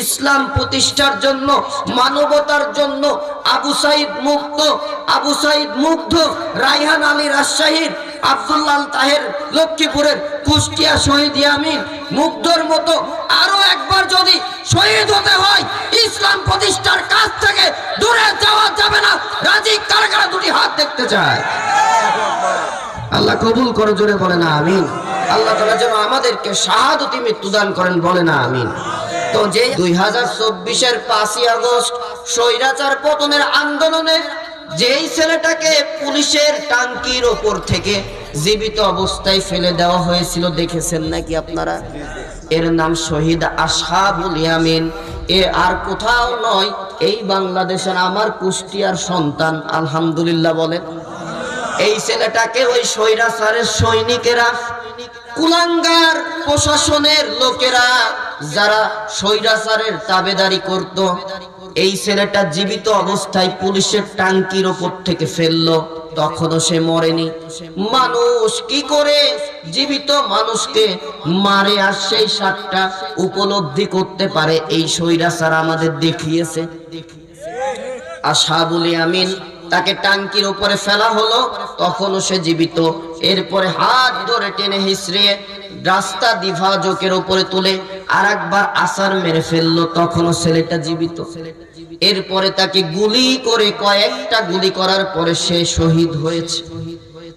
ইসলাম প্রতিষ্ঠার জন্য, মানবতার জন্য আবু সাইদ মুক্ত আবু সাইদ মুগ্ধ রাইহান আলী রাজশাহীর আব্দুল্লাহ তাহের লক্ষ্মীপুরের কুষ্টিয়া শহীদ ইয়ামিন মুগ্ধর মতো আরও একবার যদি শহীদ হতে হয়, ইসলাম প্রতিষ্ঠার কাছ থেকে দূরে যাওয়া যাবে না। রাজি কারা দুটি হাত দেখতে চায়? আল্লাহ কবুল করে, জোরে বলে না, আমিন। আল্লাহ তালা যেন আমাদেরকে শাহাদতি মৃত্যু দান করেন, বলে না, আমিন। তো যে দুই হাজার চব্বিশের পাঁচই আগস্ট স্বৈরাচার পতনের আন্দোলনে যেই ছেলেটাকে পুলিশের টাঙ্কির ওপর থেকে জীবিত অবস্থায় ফেলে দেওয়া হয়েছিল, দেখেছেন নাকি আপনারা? এর নাম শহীদ আশাবুল ইয়ামিন। এ আর কোথাও নয়, এই বাংলাদেশের আমার কুষ্টিয়ার সন্তান, আলহামদুলিল্লাহ বলেন। এই ছেলেটাকে ওই স্বৈরাচারের সৈনিকেরা কুলাঙ্গার প্রশাসনের লোকেরা যারা স্বৈরাচারের তাবেদারি করত, এই ছেলেটা জীবিত অবস্থায় পুলিশের টাঙ্কির ওপর থেকে ফেলল। তখনও সে মরেনি। মানুষ কি করে? জীবিত মানুষকে মারে আর সেই সাতটা উপলব্ধি করতে পারে। এই স্বৈরাচার আমাদের দেখিয়েছে। আশা আশাবুল আমিন তাকে টাঙ্কির উপরে ফেলা হলো। তখনও সে জীবিত। এরপরে হাত ধরে টেনে হিসড়ে রাস্তা বিভাজকের উপরে তুলে আর একবার আসার মেরে ফেলল। তখনও ছেলেটা জীবিত। এরপরে তাকে গুলি করে কয়েকটা গুলি করার পরে সে শহীদ হয়েছে।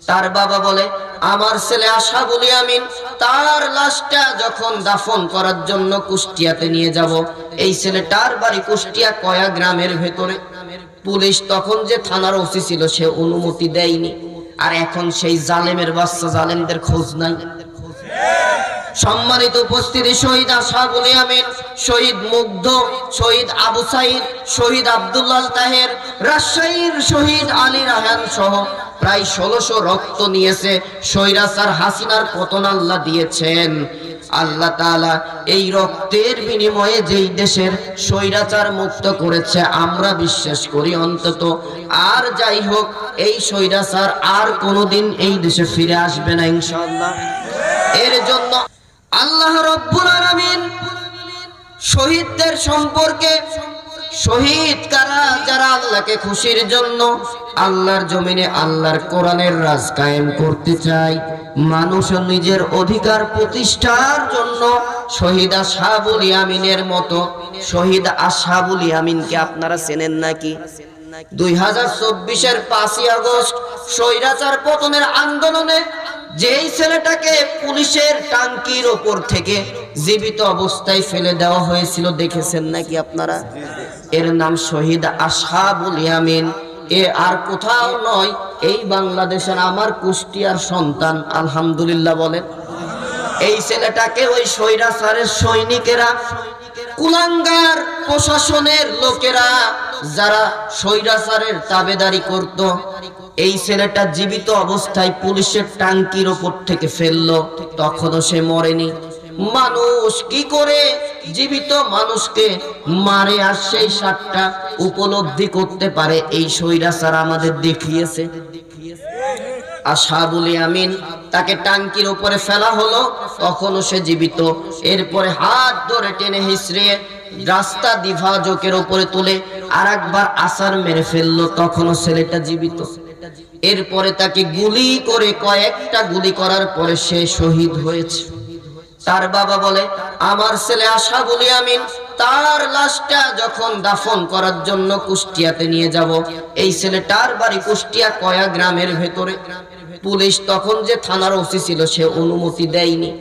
তার বাবা বলে, আমার ছেলে আশা বলি আমিন, তার লাশটা যখন দাফন করার জন্য কুষ্টিয়াতে নিয়ে যাব, এই ছেলেটার বাড়ি কুষ্টিয়া কয়া গ্রামের ভেতরে। পুলিশ তখন যে থানার ওসি ছিল, সে অনুমতি দেয়নি। আর এখন সেই জালেমের বাচ্চা জালেমদের খোঁজ নাই। সম্মানিত উপস্থিতি, শহীদ আশাবুল আমিন, শহীদ মুগ্ধ, শহীদ আবু সাইদ, শহীদ আব্দুল্লাহ তাহের, রাজশাহীর শহীদ আলী রাহান সহ প্রায় ষোলোশো রক্ত নিয়েছে সৈরাসার হাসিনার পতন আল্লাহ দিয়েছেন। আল্লাহ তালা এই রক্তের বিনিময়ে যেই দেশের স্বৈরাচার মুক্ত করেছে, আমরা বিশ্বাস করি অন্তত। আর যাই হোক, এই স্বৈরাচার আর কোনোদিন এই দেশে ফিরে আসবে না ইনশাল্লাহ এর জন্য আল্লাহ রব্বুল আলমিন শহীদদের সম্পর্কে শহীদ কারা? যারা আল্লাহকে খুশির জন্য আল্লাহর জমিনে আল্লাহর কোরআনের রাজ কায়েম করতে চায়, মানুষ নিজের অধিকার প্রতিষ্ঠার জন্য শহীদ আশাবুল ইয়ামিনের মতো, শহীদ আশাবুল ইয়ামিনকে আপনারা চেনেন নাকি? দুই হাজার চব্বিশের পাঁচই আগস্ট স্বৈরাচার পতনের আন্দোলনে যেই ছেলেটাকে পুলিশের টাঙ্কির ওপর থেকে জীবিত অবস্থায় ফেলে দেওয়া হয়েছিল, দেখেছেন নাকি আপনারা? এর নাম শহীদ আশাবুল ইয়ামিন। এ আর কোথাও নয়, এই বাংলাদেশের আমার কুষ্টিয়ার সন্তান, আলহামদুলিল্লাহ বলেন এই ছেলেটাকে ওই স্বৈরাচারের সৈনিকেরা, কুলাঙ্গার প্রশাসনের লোকেরা, যারা স্বৈরাচারের তাবেদারি করত, এই ছেলেটা জীবিত অবস্থায় পুলিশের টাঙ্কির ওপর থেকে ফেলল, তখনও সে মরেনি। মানুষ কি করে? জীবিত মানুষকে মারে আর সেই সাতটা উপলব্ধি করতে পারে। এই স্বৈরাচার আমাদের দেখিয়েছে। আশাবুল আমিন তাকে টাঙ্কির উপরে ফেলা সে জীবিত। এরপরে হাত ধরে টেনে রাস্তা উপরে তুলে আর একবার মেরে ফেলল। তখনও ছেলেটা জীবিত। এরপরে তাকে গুলি করে কয়েকটা গুলি করার পরে সে শহীদ হয়েছে। তার বাবা বলে, আমার ছেলে আশা বলি আমিন তার লাশটা যখন দাফন করার জন্য কুষ্টিয়াতে নিয়ে যাব, এই ছেলেটার বাড়ি কুষ্টিয়া কয়া গ্রামের ভেতরে। পুলিশ তখন যে থানার ওসি ছিল, সে অনুমতি দেয়নি।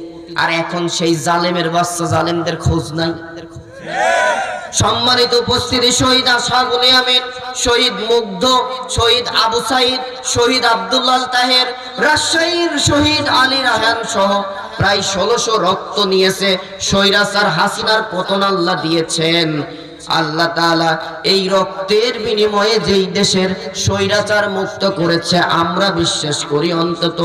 আর এখন সেই জালেমের বাচ্চা জালেমদের খোঁজ নাই। সম্মানিত উপস্থিতি, শহীদ আশাবুল আমিন শহীদ মুগ্ধ, শহীদ আবু সাইদ, শহীদ আব্দুল্লাহ তাহের, রাজশাহীর শহীদ আলী রাহান সহ প্রায় ষোলোশো রক্ত নিয়েছে, স্বৈরাচার হাসিনার পতন আল্লাহ দিয়েছেন। আল্লাহ তাআলা এই রক্তের বিনিময়ে যেই দেশের স্বৈরাচার মুক্ত করেছে, আমরা বিশ্বাস করি অন্তত।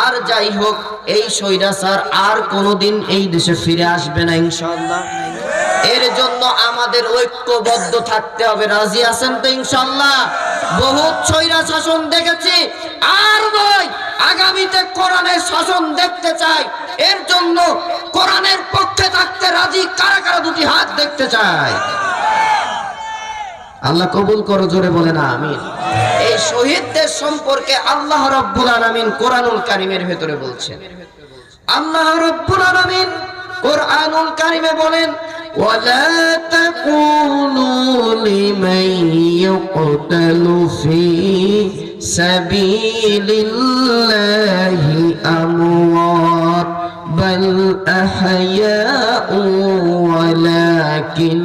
আর যাই হোক, এই স্বৈরাচার আর কোনোদিন এই দেশে ফিরে আসবে না ইনশাল্লাহ এর জন্য আমাদের ঐক্যবদ্ধ থাকতে হবে। রাজি আছেন তো ইনশাল্লাহ বহুত ছৈরা শাসন দেখেছি, আর নয় আগামীতে কোরআনের শাসন দেখতে চাই এর জন্য কোরআনের পক্ষে থাকতে রাজি কারা কারা দুটি হাত দেখতে চায় আল্লাহ কবুল করো জোরে বলে না আমিন এই শহীদদের সম্পর্কে আল্লাহ রব্বুল আলামিন কোরআনুল কারিমের ভেতরে বলছেন আল্লাহ রব্বুল আলামিন কোরআনুল কারিমে বলেন ولا تقولوا لمن يقتل في سبيل الله أموات بل أحياء ولكن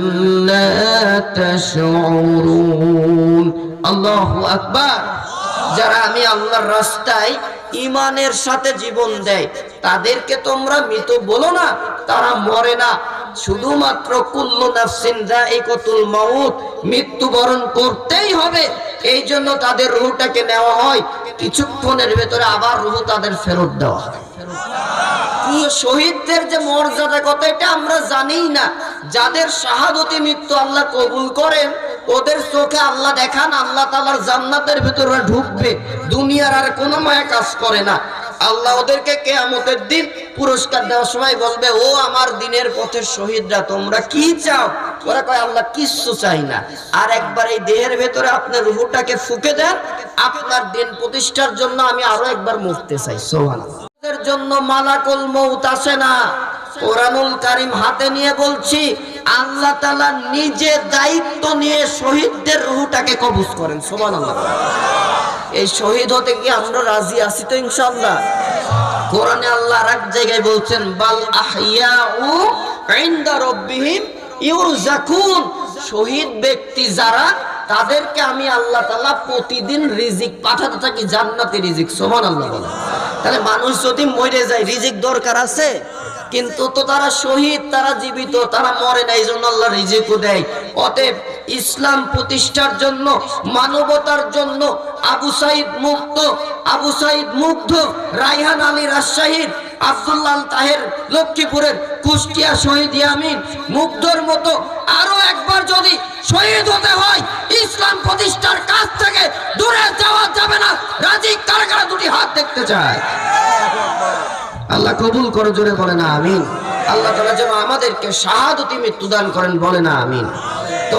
لا تشعرون الله أكبر যারা আমি আল্লাহর রাস্তায় ইমানের সাথে জীবন দেয় তাদেরকে তোমরা মৃত বলো না তারা মরে না শুধুমাত্র কুল্লু নাফসিন যায়িকাতুল মাউত মৃত্যুবরণ করতেই হবে। এই জন্য তাদের রুহটাকে নেওয়া হয়। কিছুক্ষণের ভেতরে আবার রুহ তাদের ফেরত দেওয়া হয় শহীদদের যে মর্যাদা কত এটা আমরা জানিই না। যাদের শাহাদতি মৃত্যু আল্লাহ কবুল করেন, ওদের চোখে আল্লাহ দেখান, আল্লাহ তালার জান্নাতের ভিতরে ঢুকবে। দুনিয়ার আর কোনো মায়া কাজ করে না। আল্লাহ ওদেরকে কেয়ামতের দিন পুরস্কার দেওয়ার সময় বলবে, ও আমার দিনের পথের শহীদরা, তোমরা কি চাও? ওরা কয়, আল্লাহ কিচ্ছু চাই না। আর একবার এই দেহের ভেতরে আপনার রুহটাকে ফুকে দেন। আপনার দিন প্রতিষ্ঠার জন্য আমি আরও একবার মরতে চাই সোহান জন্য মালাকুল মৌত আসে না? কোরআনুল কারিম হাতে নিয়ে বলছি, আল্লাহ তালা নিজে দায়িত্ব নিয়ে শহীদদের রুহুটাকে কবজ করেন, সুবহানাল্লাহ। এই শহীদ হতে কি আমরা রাজি আছি তো ইনশাআল্লাহ? কোরআনে আল্লাহ এক জায়গায় বলছেন, বাল আহইয়াউ ইনদা রাব্বিহিম ইউরজাকুন। শহীদ ব্যক্তি যারা, তাদেরকে আমি আল্লাহ তাআলা প্রতিদিন রিজিক পাঠাতে থাকি, জান্নাতি রিজিক, সুবহানাল্লাহ বলে তাহলে মানুষ যদি মরে যায়, রিজিক দরকার আছে? কিন্তু তো তারা শহীদ, তারা জীবিত, তারা মরে না এই জন্য আল্লাহ রিজিকও দেয়। অতএব ইসলাম প্রতিষ্ঠার জন্য, মানবতার জন্য আবু সাইদ মুক্ত, আবু সাইদ মুগ্ধ রাইহান আলী রাজশাহীর আব্দুল্লাহ তাহের লক্ষ্মীপুরের কুষ্টিয়া শহীদ ইয়ামিন মুগ্ধর মতো আরও একবার যদি শহীদ হতে হয়, ইসলাম প্রতিষ্ঠার কাছ থেকে দূরে যাওয়া যাবে না। রাজি কারা কারা দুটি হাত দেখতে চায়? আল্লাহ কবুল করো, জোরে বলে না আমিন। আল্লাহ তালা যেন আমাদেরকে শাহাদতি মৃত্যু দান করেন বলে না আমিন। তো